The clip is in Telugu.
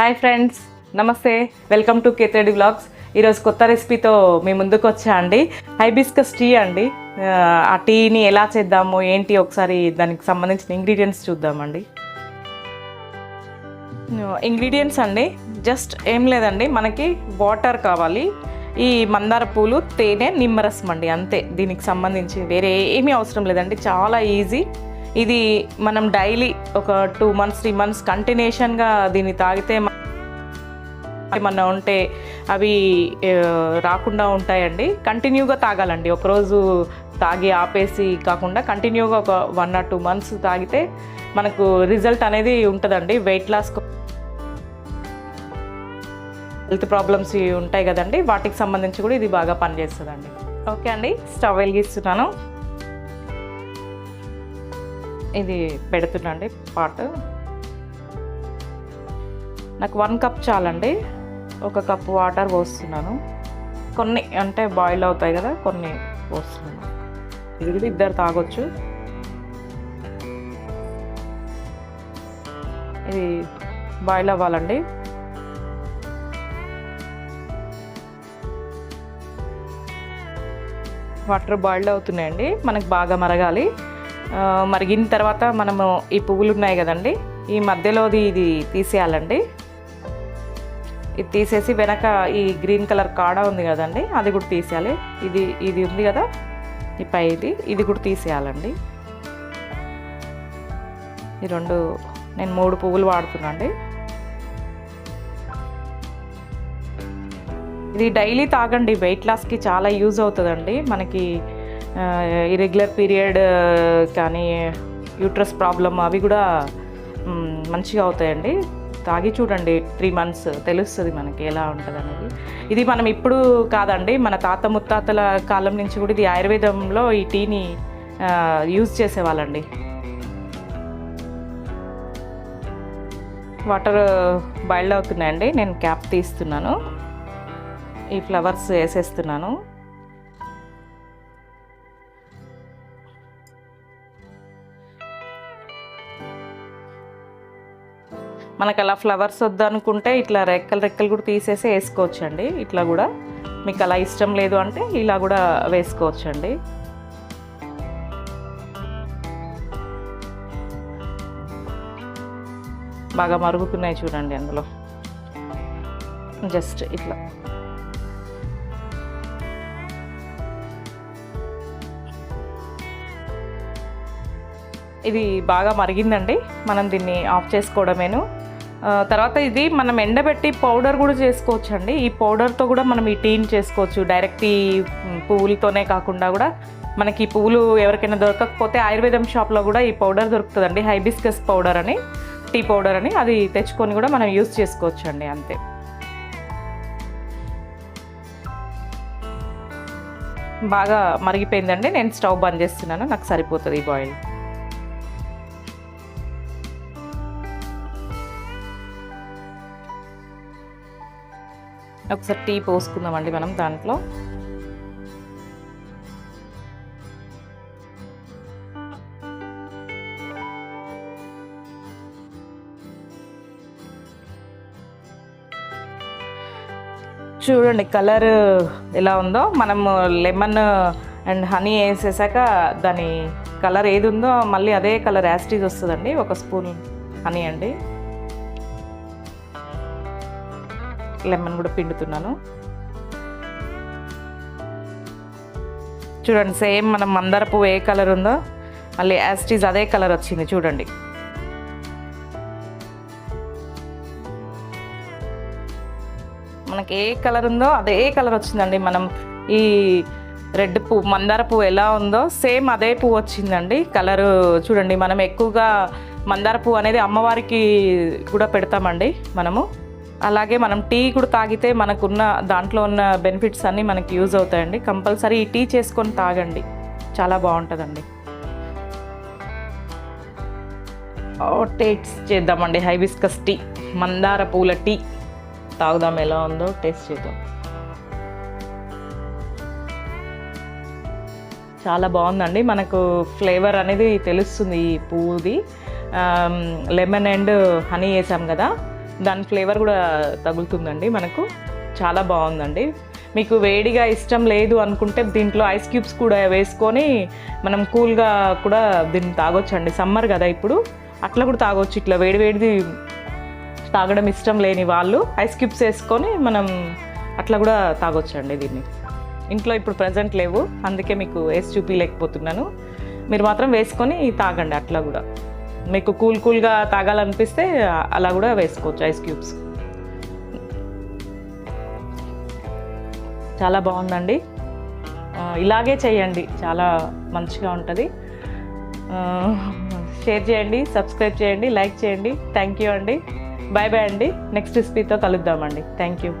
హాయ్ ఫ్రెండ్స్ నమస్తే వెల్కమ్ టు కేతడి బ్లాగ్స్ ఈరోజు కొత్త రెసిపీతో మీ ముందుకు వచ్చా అండి. హైబిస్కస్ టీ అండి. ఆ, ఆ టీని ఎలా చేద్దాము? ఏంటి? ఒకసారి దానికి సంబంధించిన ఇంగ్రీడియంట్స్ చూద్దామండి. ఇంగ్రీడియంట్స్ అండి. జస్ట్ ఏం లేదండి. మనకి వాటర్ కావాలి. ఈ మందార పూలు తేనె నిమ్మరసం అండి. అంతే. దీనికి సంబంధించి వేరే ఏమీ అవసరం లేదండి. చాలా ఈజీ ఇది మనం డైలీ ఒక టూ మంత్స్ త్రీ మంత్స్ కంటిన్యూషన్గా దీన్ని తాగితే ఏమన్నా ఉంటే అవి రాకుండా ఉంటాయండి. కంటిన్యూగా తాగాలండి. ఒకరోజు తాగి ఆపేసి కాకుండా కంటిన్యూగా ఒక వన్ ఆర్ టూ మంత్స్ తాగితే మనకు రిజల్ట్ అనేది ఉంటుందండి. వెయిట్ లాస్ హెల్త్ ప్రాబ్లమ్స్ ఇవి ఉంటాయి కదండి. వాటికి సంబంధించి కూడా ఇది బాగా పనిచేస్తుందండి. ఓకే అండి. స్టవ్ వెలిగిస్తున్నాను. ఇది పెడుతున్నాండి పాట్. నాకు వన్ కప్ చాలండి. ఒక కప్ వాటర్ పోస్తున్నాను. కొన్ని అంటే బాయిల్ అవుతాయి కదా కొన్ని పోస్తున్నాను. ఇది కూడా ఇద్దరు తాగొచ్చు. ఇది బాయిల్ అవ్వాలండి. వాటర్ బాయిల్డ్ అవుతున్నాయండి. మనకు బాగా మరగాలి. మరిగిన తర్వాత మనము ఈ పువ్వులు ఉన్నాయి కదండి ఈ మధ్యలోది ఇది తీసేయాలండి. ఇది తీసేసి వెనక ఈ గ్రీన్ కలర్ కాడ ఉంది కదండి అది కూడా తీసేయాలి. ఇది ఇది ఉంది కదా ఈ పై ఇది ఇది కూడా తీసేయాలండి. ఈ రెండు నేను మూడు పువ్వులు వాడుతున్నా అండి ఇది డైలీ తాగండి వెయిట్ లాస్కి చాలా యూజ్ అవుతుందండి. మనకి ఇరెగ్యులర్ పీరియడ్ కానీ యూట్రస్ ప్రాబ్లమ్ అవి కూడా మంచిగా అవుతాయండి. తాగి చూడండి త్రీ మంత్స్ తెలుస్తుంది మనకి ఎలా ఉంటుంది అనేది ఇది మనం ఇప్పుడు కాదండి మన తాత ముత్తాతల కాలం నుంచి కూడా ఇది ఆయుర్వేదంలో ఈ టీని యూజ్ చేసేవాళ్ళండి. వాటర్ బాయిల్డ్ అవుతున్నాయండి. నేను క్యాప్ తీస్తున్నాను. ఈ ఫ్లవర్స్ వేసేస్తున్నాను. మనకు అలా ఫ్లవర్స్ వద్దనుకుంటే ఇట్లా రెక్కలు రెక్కలు కూడా తీసేసి వేసుకోవచ్చు అండి ఇట్లా కూడా మీకు అలా ఇష్టం లేదు అంటే ఇలా కూడా వేసుకోవచ్చు అండి బాగా మరుగుతున్నాయి చూడండి అందులో. జస్ట్ ఇట్లా. ఇది బాగా మరిగిందండి. మనం దీన్ని ఆఫ్ చేసుకోవడమేను. తర్వాత ఇది మనం ఎండబెట్టి పౌడర్ కూడా చేసుకోవచ్చు అండి ఈ పౌడర్తో కూడా మనం ఈ టీని చేసుకోవచ్చు. డైరెక్ట్ ఈ పువ్వులతోనే కాకుండా కూడా మనకి ఈ పువ్వులు ఎవరికైనా దొరకకపోతే ఆయుర్వేదం షాప్లో కూడా ఈ పౌడర్ దొరుకుతుందండి. హైబిస్కస్ పౌడర్ అని టీ పౌడర్ అని అది తెచ్చుకొని కూడా మనం యూస్ చేసుకోవచ్చు అండి అంతే. బాగా మరిగిపోయిందండి. నేను స్టవ్ బంద్ చేస్తున్నాను. నాకు సరిపోతుంది ఈ బాయిల్. ఒకసారి టీ పోసుకుందామండి మనం దాంట్లో. చూడండి కలర్ ఎలా ఉందో. మనము లెమన్ అండ్ హనీ వేసేసాక దాని కలర్ ఏది ఉందో మళ్ళీ అదే కలర్ యాస్టీజ్ వస్తుందండి. ఒక స్పూన్ హనీ అండి. లెమన్ కూడా పిండుతున్నాను. చూడండి సేమ్ మనం మందార పువ్వు ఏ కలర్ ఉందో మళ్ళీ యాస్టీజ్ అదే కలర్ వచ్చింది చూడండి. మనకి ఏ కలర్ ఉందో అదే కలర్ వచ్చిందండి. మనం ఈ రెడ్ పువ్వు మందార పువ్వు ఎలా ఉందో సేమ్ అదే పువ్వు వచ్చిందండి. కలరు చూడండి మనం ఎక్కువగా మందార పువ్వు అనేది అమ్మవారికి కూడా పెడతామండి మనము. అలాగే మనం టీ కూడా తాగితే మనకున్న దాంట్లో ఉన్న బెనిఫిట్స్ అన్నీ మనకి యూజ్ అవుతాయండి. కంపల్సరీ ఈ టీ చేసుకొని తాగండి. చాలా బాగుంటుందండి. టేస్ట్ చేద్దామండి. హైబిస్కస్ టీ మందార పూల టీ తాగుదాం ఎలా ఉందో టేస్ట్ చేద్దాం. చాలా బాగుందండి. మనకు ఫ్లేవర్ అనేది తెలుస్తుంది ఈ పువ్వుది లెమన్ అండ్ హనీ వేసాం కదా. దాని ఫ్లేవర్ కూడా తగులుతుందండి మనకు. చాలా బాగుందండి. మీకు వేడిగా ఇష్టం లేదు అనుకుంటే దీంట్లో ఐస్ క్యూబ్స్ కూడా వేసుకొని మనం కూల్గా కూడా దీన్ని తాగొచ్చండి. సమ్మర్ కదా ఇప్పుడు. అట్లా కూడా తాగొచ్చు. ఇట్లా వేడి వేడిది తాగడం ఇష్టం లేని వాళ్ళు ఐస్ క్యూబ్స్ వేసుకొని మనం అట్లా కూడా తాగొచ్చండి దీన్ని. ఇంట్లో ఇప్పుడు ప్రజెంట్ లేవు. అందుకే మీకు వేసి చూపించలేకపోతున్నాను మీరు మాత్రం వేసుకొని తాగండి అట్లా కూడా. మీకు కూల్ కూల్గా తాగాలనిపిస్తే అలా కూడా వేసుకోవచ్చు ఐస్ క్యూబ్స్. చాలా బాగుందండి. ఇలాగే చేయండి. చాలా మంచిగా ఉంటుంది. షేర్ చేయండి సబ్స్క్రైబ్ చేయండి లైక్ చేయండి. థ్యాంక్ యూ అండి. బాయ్ బాయ్ అండి. నెక్స్ట్ రెసిపీతో కలుద్దామండి. Thank you